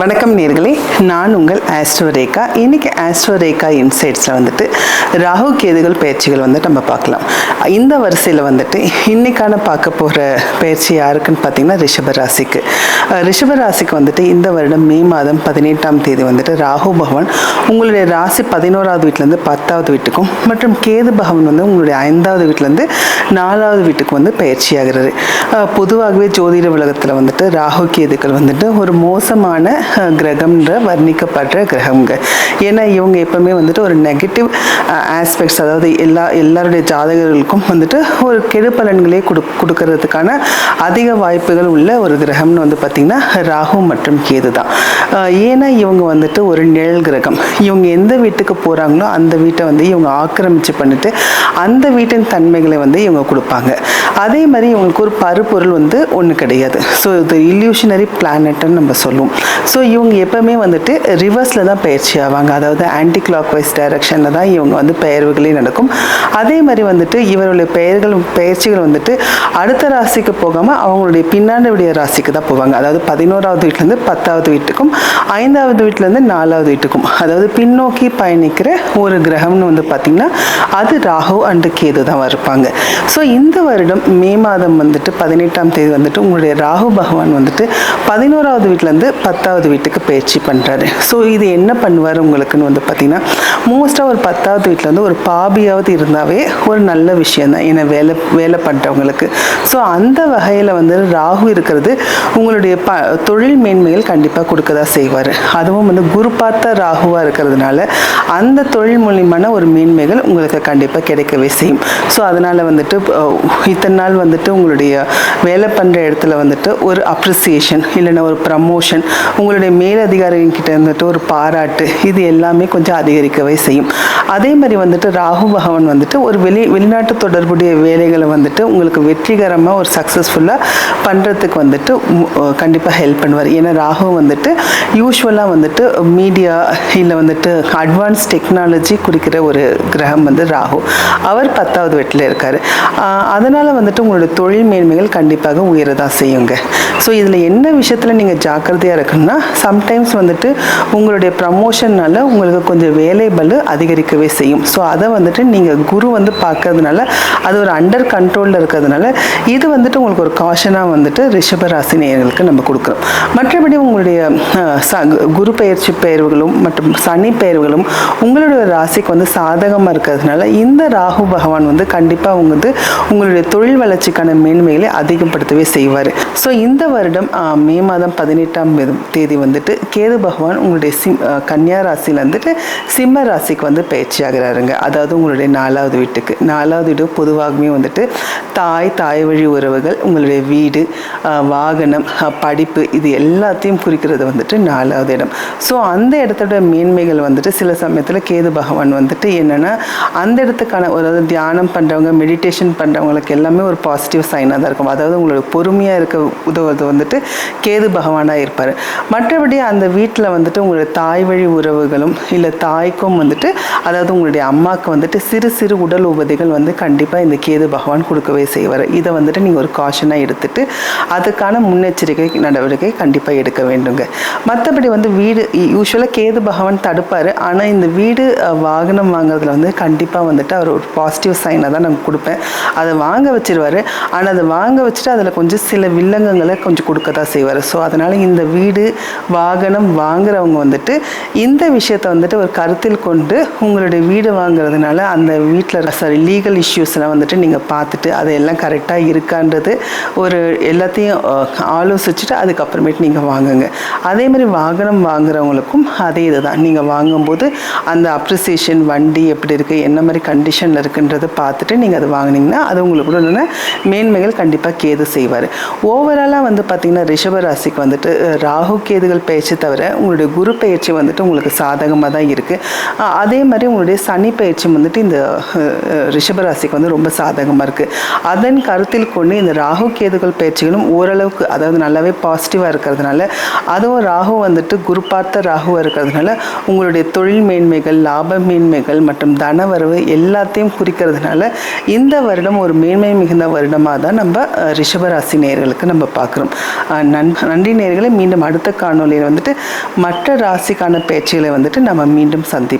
வணக்கம் நேர்களே. நான் உங்கள் ஆஸ்ட்ரோரேகா. இன்னைக்கு ஆஸ்ட்ரோரேகா இன்சைட்ஸில் வந்துட்டு ராகு கேதுகள் பயிற்சிகள் வந்துட்டு நம்ம பார்க்கலாம். இந்த வரிசையில் வந்துட்டு இன்னைக்கான பார்க்க போகிற பயிற்சி யாருக்குன்னு பார்த்தீங்கன்னா ரிஷபராசிக்கு. ராசிக்கு ராசிக்கு வந்துட்டு இந்த வருடம் மே மாதம் பதினெட்டாம் தேதி வந்துட்டு ராகு பகவான் உங்களுடைய ராசி பதினோராவது வீட்டிலேருந்து பத்தாவது வீட்டுக்கும் மற்றும் கேது பகவான் வந்து உங்களுடைய ஐந்தாவது வீட்டிலேருந்து நாலாவது வீட்டுக்கு வந்து பயிற்சியாகிறது பொதுவாகவே ஜோதிட உலகத்தில் வந்துட்டு ராகு கேதுக்கள் வந்துட்டு ஒரு மோசமான கிரகம்ன்ற வர்ணிக்கப்படுற கிரகங்கள் ஏன்னா இவங்க எப்பவுமே வந்துட்டு ஒரு நெகட்டிவ் ஆஸ்பெக்ட்ஸ் அதாவது எல்லா எல்லாருடைய ஜாதகர்களுக்கும் வந்துட்டு ஒரு கெடு பலன்களே கொடு கொடுக்கறதுக்கான அதிக வாய்ப்புகள் உள்ள ஒரு கிரகம்னு வந்து பார்த்திங்கன்னா ராகு மற்றும் கேது தான். ஏன்னா இவங்க வந்துட்டு ஒரு நிழல் கிரகம். இவங்க எந்த வீட்டுக்கு போகிறாங்களோ அந்த வீட்டை வந்து இவங்க ஆக்கிரமிச்சு பண்ணிட்டு அந்த வீட்டின் தன்மைகளை வந்து இவங்க கொடுப்பாங்க. அதே மாதிரி இவங்களுக்கு ஒரு பருப்பொருள் வந்து ஒன்று கிடையாது. ஸோ இது இல்யூஷனரி பிளானட்னு நம்ம சொல்லுவோம். ஸோ இவங்க எப்பவுமே வந்துட்டு ரிவர்ஸில் தான் பயிற்சி ஆவாங்க. அதாவது ஆன்டி கிளாக் வைஸ் டைரக்ஷனில் தான் இவங்க வந்து பெயர்வுகளே நடக்கும். அதே மாதிரி வந்துட்டு இவருடைய பெயர்கள் பயிற்சிகள் வந்துட்டு அடுத்த ராசிக்கு போகாமல் அவங்களுடைய பின்னாடியுடைய ராசிக்கு தான் போவாங்க. அதாவது பதினோராவது வீட்டிலேருந்து பத்தாவது வீட்டுக்கும் ஐந்தாவது வீட்டிலேருந்து நாலாவது வீட்டுக்கும். அதாவது பின்னோக்கி பயணிக்கிற ஒரு கிரகம்னு வந்து பார்த்திங்கன்னா அது ராகு அண்டு கேது தான் இருப்பாங்க. ஸோ இந்த வருடம் மே மாதம் வந்துட்டு பதினெட்டாம் தேதி வந்துட்டு உங்களுடைய ராகு பகவான் வந்துட்டு பதினோராவது வீட்டிலேருந்து பத்தாவது வீட்டுக்கு பயிற்சி பண்ணுறாரு ஸோ இது என்ன பண்ணுவார் உங்களுக்குன்னு வந்து பார்த்திங்கன்னா மோஸ்ட்டாக ஒரு பத்தாவது வீட்டில் வந்து ஒரு பாபியாவது இருந்தாவே ஒரு நல்ல விஷயம் தான் ஏன்னா வேலை வேலை பண்ணுறவங்களுக்கு ஸோ அந்த வகையில் வந்து ராகு இருக்கிறது உங்களுடைய ப தொழில் மேன்மைகள் கண்டிப்பாக கொடுக்க தான் செய்வார். அதுவும் வந்து குரு பார்த்த ராகுவாக இருக்கிறதுனால அந்த தொழில் மூலியமான ஒரு மேன்மைகள் உங்களுக்கு கண்டிப்பாக கிடைக்கவே செய்யும். ஸோ அதனால் வந்துட்டு இத்தனை நாள் வந்துட்டு உங்களுடைய வேலை பண்ணுற இடத்துல வந்துட்டு ஒரு அப்ரிசியேஷன் இல்லைன்னா ஒரு ப்ரமோஷன் உங்களுடைய மேலதிகாரிகிட்ட கிட்ட இருந்துட்டு ஒரு பாராட்டு இது எல்லாமே கொஞ்சம் அதிகரிக்கவே செய்யும். அதே மாதிரி வந்துட்டு ராகு பகவான் வந்துட்டு ஒரு வெளி வெளிநாட்டு தொடர்புடைய வேலைகளை வந்துட்டு உங்களுக்கு வெற்றிகரமாக ஒரு சக்ஸஸ்ஃபுல்லாக பண்ணுறதுக்கு வந்துட்டு கண்டிப்பாக ஹெல்ப் பண்ணுவார். ஏன்னா ராகு வந்துட்டு யூஸ்வலாக வந்துட்டு மீடியா இல்லை வந்துட்டு அட்வான்ஸ் டெக்னாலஜி குறிக்கிற ஒரு கிரகம் வந்து ராகு. அவர் பத்தாவது வெட்டில் இருக்கார். அதனால் வந்துட்டு உங்களோட தொழில் மேன்மைகள் கண்டிப்பாக உயர தான் செய்யுங்க. ஸோ இதில் என்ன விஷயத்தில் நீங்கள் ஜாக்கிரதையாக இருக்கணும்னா சம்டைம்ஸ் வந்துட்டு உங்களுடைய ப்ரமோஷன்னால் உங்களுக்கு கொஞ்சம் வேலை பலு அதிகரிக்கவே செய்யும். ஸோ அதை வந்துட்டு நீங்கள் குரு வந்து பார்க்கறதுனால அது ஒரு அண்டர் கண்ட்ரோலில் இருக்கிறதுனால இது வந்துட்டு உங்களுக்கு ஒரு காஷனாக வந்துட்டு ரிஷபராசி நேயர்களுக்கு நம்ம கொடுக்குறோம். மற்றபடி உங்களுடைய ச- குரு பெயர்ச்சி பெயர்வுகளும் மற்றும் சனி பெயர்வுகளும் உங்களுடைய ராசிக்கு வந்து சாதகமாக இருக்கிறதுனால இந்த ராகு பகவான் வந்து கண்டிப்பாக வந்து உங்களுடைய தொழில் வளர்ச்சிக்கான மேன்மைகளை அதிகப்படுத்தவே செய்வார். ஸோ இந்த வருடம் மே மாதம் பதினெட்டாம் தேதி வந்துட்டு கேது பகவான் உங்களுடைய சிம் கன்னியா ராசியில் வந்துட்டு சிம்ம ராசிக்கு வந்து பயிற்சியாகிறாருங்க அதாவது உங்களுடைய நாலாவது வீட்டுக்கு. நாலாவது வீடு பொதுவாகவே வந்துட்டு தாய் தாய் வழி உறவுகள் உங்களுடைய வீடு வாகனம் படிப்பு இது எல்லாத்தையும் குறிக்கிறது வந்துட்டு நாலாவது இடம். ஸோ அந்த இடத்தோட மேன்மைகள் வந்துட்டு சில சமயத்தில் கேது பகவான் வந்துட்டு என்னென்னா அந்த இடத்துக்கான ஒரு அதாவது தியானம் பண்ணுறவங்க மெடிடேஷன் பண்ணுறவங்களுக்கு எல்லாமே ஒரு பாசிட்டிவ் சைனாக தான் இருக்கும். அதாவது உங்களோட பொறுமையாக இருக்க உதவுறது வந்துட்டு கேது பகவானாக இருப்பார். மற்றபடி அந்த வீட்டில் வந்துட்டு உங்களுடைய தாய் வழி உறவுகளும் இல்லை தாய்க்கும் வந்துட்டு அதாவது உங்களுடைய அம்மாவுக்கு வந்துட்டு சிறு சிறு உடல் உபதைகள் வந்து கண்டிப்பாக இந்த கேது பகவான் கொடுக்கவே செய்வார். இதை வந்துட்டு நீங்கள் ஒரு காஷனாக எடுத்துட்டு அதுக்கான முன்னெச்சரிக்கை நடவடிக்கை கண்டிப்பாக எடுக்க வேண்டுங்க. மற்றபடி வந்து வீடு யூஸ்வலாக கேது பகவான் தடுப்பார். ஆனால் இந்த வீடு வாகனம் வாங்குறதுல வந்து கண்டிப்பாக வந்துட்டு அவர் ஒரு பாசிட்டிவ் சைனாக தான் நான் கொடுப்பேன். அதை வாங்க வச்சிருவார். ஆனால் அதை வாங்க வச்சுட்டு அதில் கொஞ்சம் சில வில்லங்கங்களை கொஞ்சம் கொடுக்க தான் செய்வார். ஸோ அதனால் இந்த வீடு வாகனம் வாங்குறவங்க வந்துட்டு இந்த விஷயத்தை வந்துட்டு ஒரு கருத்தில் கொண்டு உங்களுடைய வீடு வாங்குறதுனால அந்த வீட்டில் சாரி லீகல் இஷ்யூஸ்லாம் வந்துட்டு நீங்கள் பார்த்துட்டு அதையெல்லாம் கரெக்டாக இருக்கான்றது ஒரு எல்லாத்தையும் ஆலோசிச்சுட்டு அதுக்கப்புறமேட்டு நீங்கள் வாங்குங்க. அதே மாதிரி வாகனம் வாங்குறவங்களுக்கும் அதே இதுதான். நீங்கள் வாங்கும்போது அந்த அப்ரிசியேஷன் வண்டி எப்படி இருக்குது என்ன மாதிரி கண்டிஷனில் இருக்குன்றதை பார்த்துட்டு நீங்கள் அதை வாங்குனீங்கன்னா அது உங்களுக்கு உடனே மேன்மைகள் கண்டிப்பாக கேது செய்வார். ஓவராலாக வந்து பார்த்திங்கன்னா ரிஷப ராசிக்கு வந்துட்டு ராகு கேதுகள் பயிற்சி தவிர உங்களுடைய குரு பயிற்சி வந்துட்டு உங்களுக்கு சாதகமாக தான் இருக்குது அதே மாதிரி உங்களுடைய சனி பயிற்சி வந்துட்டு இந்த ரிஷபராசிக்கு வந்து ரொம்ப சாதகமாக இருக்குது அதன் கருத்தில் கொண்டு இந்த ராகு கேதுகள் பயிற்சிகளும் ஓரளவுக்கு அதாவது நல்லாவே பாசிட்டிவாக இருக்கிறதுனால அதுவும் ராகு வந்துட்டு குரு பார்த்த ராகுவாக இருக்கிறதுனால உங்களுடைய தொழில் மேன்மைகள் லாப மேன்மைகள் மற்றும் தனவரவு எல்லாத்தையும் குறிக்கிறதுனால இந்த வருடம் ஒரு மேன்மை மிகுந்த வருடமாக தான் நம்ம ரிஷபராசி நேர்களுக்கு நம்ம பார்க்குறோம் நன் நன்றி நேயர்களை மீண்டும் அடுத்த காணொலியில் வந்துட்டு மற்ற ராசிக்கான பேச்சுகளை வந்துட்டு நம்ம மீண்டும் சந்திப்போம்.